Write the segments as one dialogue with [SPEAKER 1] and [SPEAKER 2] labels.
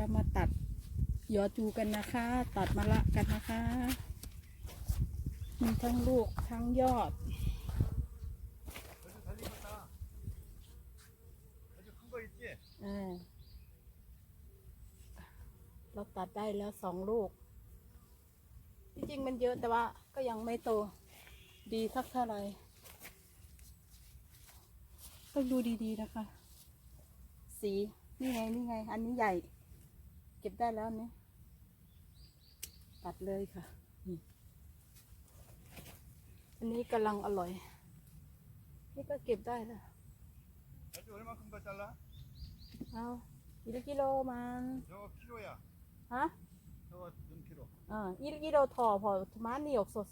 [SPEAKER 1] เรามาตัดยอจูกันนะคะ ตัดมะละกันนะคะ มีทั้งลูกทั้งยอด เราตัดได้แล้วสองลูก จริงๆมันเยอะแต่ว่าก็ยังไม่โต ดีสักเท่าไหร่ต้องดูดีๆนะคะ สี นี่ไง นี่ไง อันนี้ใหญ่ ได้แล้วอันเนี่ยตัดเลยค่ะนี่อันนี้กำลังอร่อย นี่ก็เก็บได้แล้ว
[SPEAKER 2] 아주 얼마큼 더 잘라?
[SPEAKER 1] เอาอีกกิโลมัน
[SPEAKER 2] 저거 키로야.
[SPEAKER 1] ฮะ
[SPEAKER 2] 저거 1 키로.
[SPEAKER 1] อ่าอีกิโลทอพอมานี่ออกสด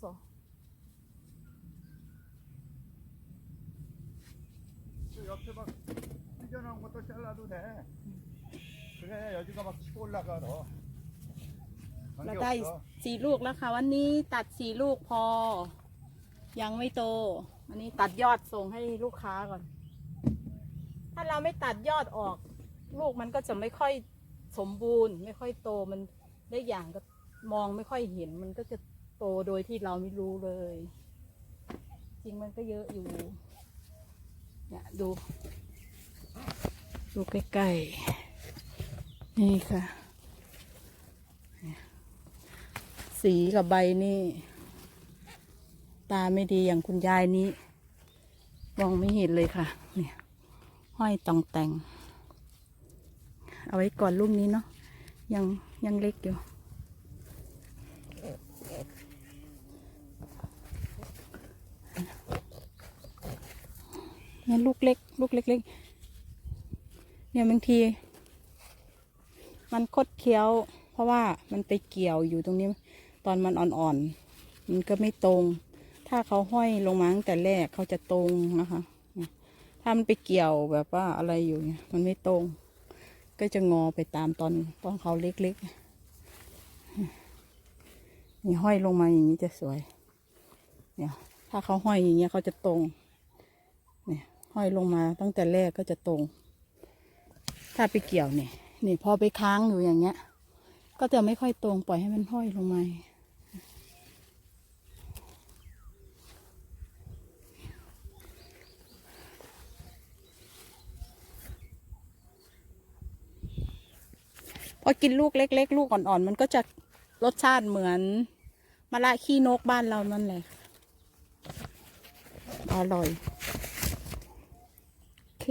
[SPEAKER 2] 저 옆에 막 삐져나온 것도 잘라도 돼. 그래 여기가 막 치고 올라가 너.
[SPEAKER 1] ๆเรา
[SPEAKER 2] 관계
[SPEAKER 1] ได้
[SPEAKER 2] 없어.
[SPEAKER 1] สี่ลูกแล้วค่ะ วันนี้ตัดสี่ลูกพอ ยังไม่โต อันนี้ตัดยอดส่งให้ลูกค้าก่อน ถ้าเราไม่ตัดยอดออก ลูกมันก็จะไม่ค่อยสมบูรณ์ ไม่ค่อยโตมันได้อย่างก็มองไม่ค่อยเห็น มันก็จะโตโดยที่เราไม่รู้เลย จริงมันก็เยอะอยู่ เนี่ยดู ดูใกล้ๆ นี่ค่ะ สีกับใบนี่ ตาไม่ดีอย่างคุณยายนี้ มองไม่เห็นเลยค่ะ เนี่ย ห้อยตองแต่ง เอาไว้ก่อนลูกนี้เนาะ ยังยังเล็กอยู่นี่ลูกเล็ก ลูกเล็กๆเนี่ยบางที มันคดเคี้ยว เพราะว่ามันไปเกี่ยวอยู่ตรงนี้ ตอนมันอ่อนๆมันก็ไม่ตรง ถ้าเขาห้อยลงมาตั้งแต่แรกเขาจะตรงนะคะ ถ้ามันไปเกี่ยวแบบว่าอะไรอยู่เนี่ยมันไม่ตรง ก็จะงอไปตามตอนตอนเขาเล็กๆนี่ห้อยลงมาอย่างนี้จะสวย เนี่ย ถ้าเขาห้อยอย่างเงี้ยเขาจะตรงเนี่ยห้อยลงมาตั้งแต่แรกก็จะตรง ถ้าไปเกี่ยวเนี่ย นี่พอไปค้างอยู่อย่างเงี้ย ก็จะไม่ค่อยตรงปล่อยให้มันห้อยลงมาพอกินลูกเล็ก ๆ ลูกอ่อน ๆ มันก็จะรสชาติเหมือนมะละขี้นกบ้านเรานั่นแหละ อร่อย โอเค